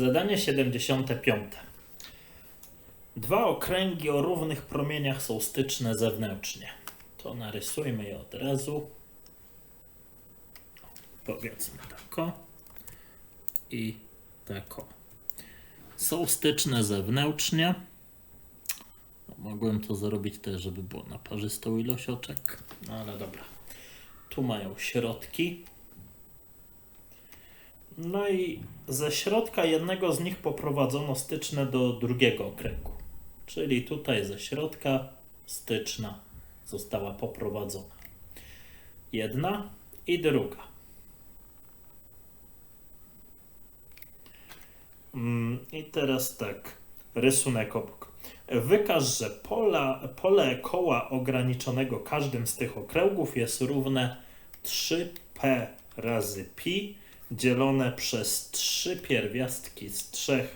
Zadanie 75. Dwa okręgi o równych promieniach są styczne zewnętrznie. To narysujmy je od razu. Powiedzmy tako i tako. Są styczne zewnętrznie. No, Mogłem to zrobić też, żeby było na parzystą ilość oczek. No ale dobra. Tu mają środki. No i ze środka jednego z nich poprowadzono styczne do drugiego okręgu. Czyli tutaj ze środka styczna została poprowadzona. Jedna i druga. Mm, I teraz tak, rysunek obok. Wykaż, że pola, pole koła ograniczonego każdym z tych okręgów jest równe 3p razy pi dzielone przez 3 pierwiastki z 3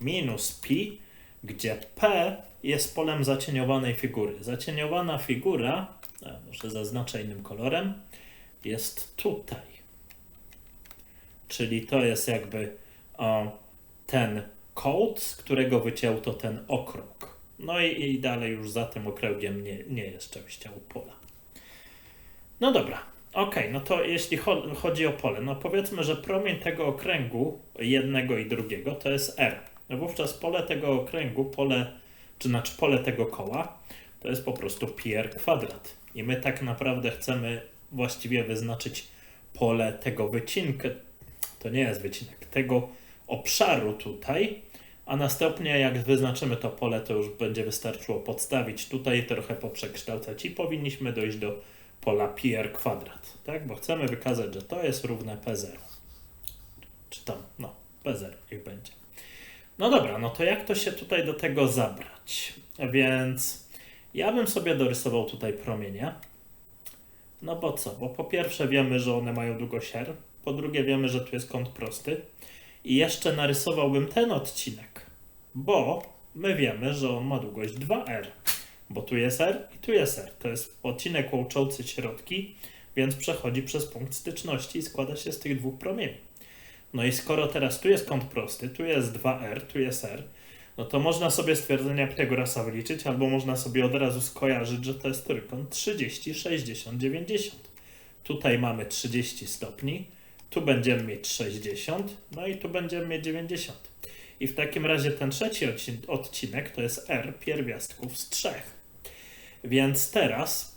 minus pi, gdzie p jest polem zacieniowanej figury. Zacieniowana figura, a może zaznaczę innym kolorem, jest tutaj. Czyli to jest jakby o, ten kąt, z którego wycięto ten okrąg. No i, i dalej już za tym okręgiem nie, nie jest częścią pola. No dobra, okej, no to jeśli cho- chodzi o pole, no powiedzmy, że promień tego okręgu, jednego i drugiego, to jest R. No wówczas pole tego okręgu, pole, czy znaczy pole tego koła, to jest po prostu pi r kwadrat. I my tak naprawdę chcemy właściwie wyznaczyć pole tego wycinka, to nie jest wycinek, tego obszaru tutaj, a następnie jak wyznaczymy to pole, to już będzie wystarczyło podstawić tutaj, trochę poprzekształcać i powinniśmy dojść do pola pi r kwadrat, tak? Bo chcemy wykazać, że to jest równe P0. Czy tam, no, P0 niech będzie. No dobra, no to jak to się tutaj do tego zabrać? Więc ja bym sobie dorysował tutaj promienie. No bo co? Bo po pierwsze wiemy, że one mają długość R, po drugie wiemy, że tu jest kąt prosty i jeszcze narysowałbym ten odcinek, bo my wiemy, że on ma długość 2R, bo tu jest R i tu jest R. To jest odcinek łączący środki, więc przechodzi przez punkt styczności i składa się z tych dwóch promieni. No i skoro teraz tu jest kąt prosty, tu jest 2R, tu jest R, no to można sobie stwierdzenia Pitagorasa wyliczyć, albo można sobie od razu skojarzyć, że to jest trójkąt 30, 60, 90. Tutaj mamy 30 stopni, tu będziemy mieć 60, no i tu będziemy mieć 90. I w takim razie ten trzeci odcin- odcinek to jest R pierwiastków z 3. Więc teraz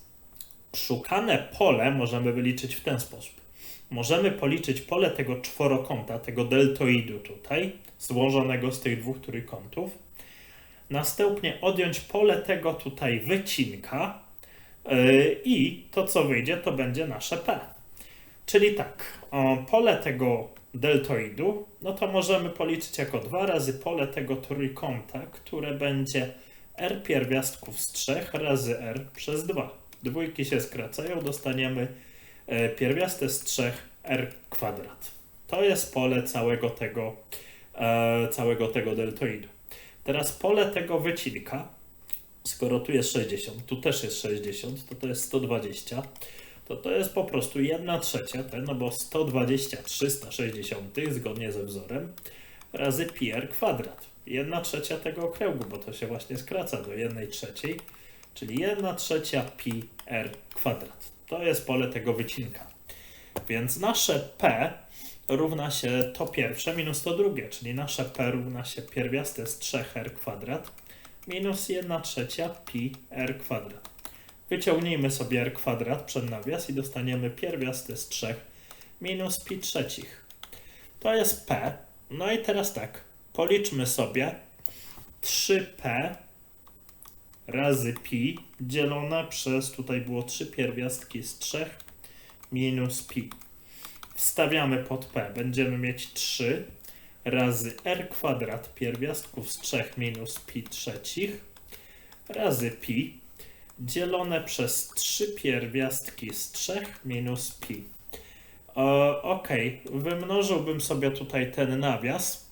szukane pole możemy wyliczyć w ten sposób. Możemy policzyć pole tego czworokąta, tego deltoidu tutaj, złożonego z tych dwóch trójkątów. Następnie odjąć pole tego tutaj wycinka yy, i to co wyjdzie to będzie nasze P. Czyli tak, pole tego deltoidu, no to możemy policzyć jako 2 razy pole tego trójkąta, które będzie r pierwiastków z 3 razy r przez 2. Dwójki się skracają, dostaniemy e, pierwiastek z 3 r kwadrat. To jest pole całego tego, e, całego tego deltoidu. Teraz pole tego wycinka, skoro tu jest 60, tu też jest 60, to to jest 120 to to jest po prostu 1 trzecia, no bo 120 360 zgodnie ze wzorem razy pi r kwadrat. 1 trzecia tego okręgu, bo to się właśnie skraca do 1 trzeciej, czyli 1 trzecia pi r kwadrat. To jest pole tego wycinka. Więc nasze p równa się to pierwsze minus to drugie, czyli nasze p równa się pierwiastek z 3r kwadrat minus 1 trzecia pi r kwadrat. Wyciągnijmy sobie r kwadrat przed nawias i dostaniemy pierwiastek z 3 minus pi trzecich. To jest p. No i teraz tak, policzmy sobie 3p razy pi dzielone przez, tutaj było 3 pierwiastki z 3 minus pi. Wstawiamy pod p, będziemy mieć 3 razy r kwadrat pierwiastków z 3 minus pi trzecich razy pi dzielone przez 3 pierwiastki z 3 minus pi. E, ok, wymnożyłbym sobie tutaj ten nawias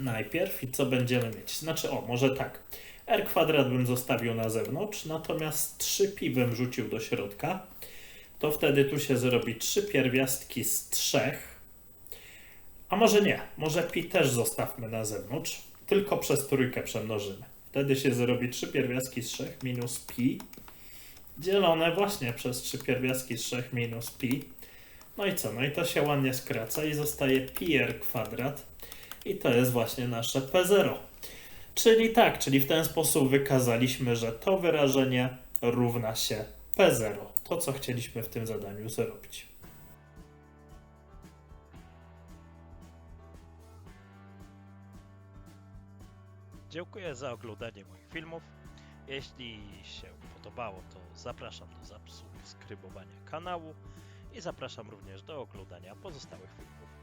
najpierw i co będziemy mieć? Znaczy, o, może tak. r kwadrat bym zostawił na zewnątrz, natomiast 3pi bym rzucił do środka. To wtedy tu się zrobi 3 pierwiastki z 3. A może nie, może pi też zostawmy na zewnątrz, tylko przez trójkę przemnożymy. Wtedy się zrobi 3 pierwiastki z 3 minus pi, dzielone właśnie przez 3 pierwiastki z 3 minus pi. No i co? No i to się ładnie skraca i zostaje pi r kwadrat i to jest właśnie nasze p0. Czyli tak, czyli w ten sposób wykazaliśmy, że to wyrażenie równa się p0. To, co chcieliśmy w tym zadaniu zrobić. Dziękuję za oglądanie moich filmów. Jeśli się podobało, to zapraszam do subskrybowania kanału i zapraszam również do oglądania pozostałych filmów.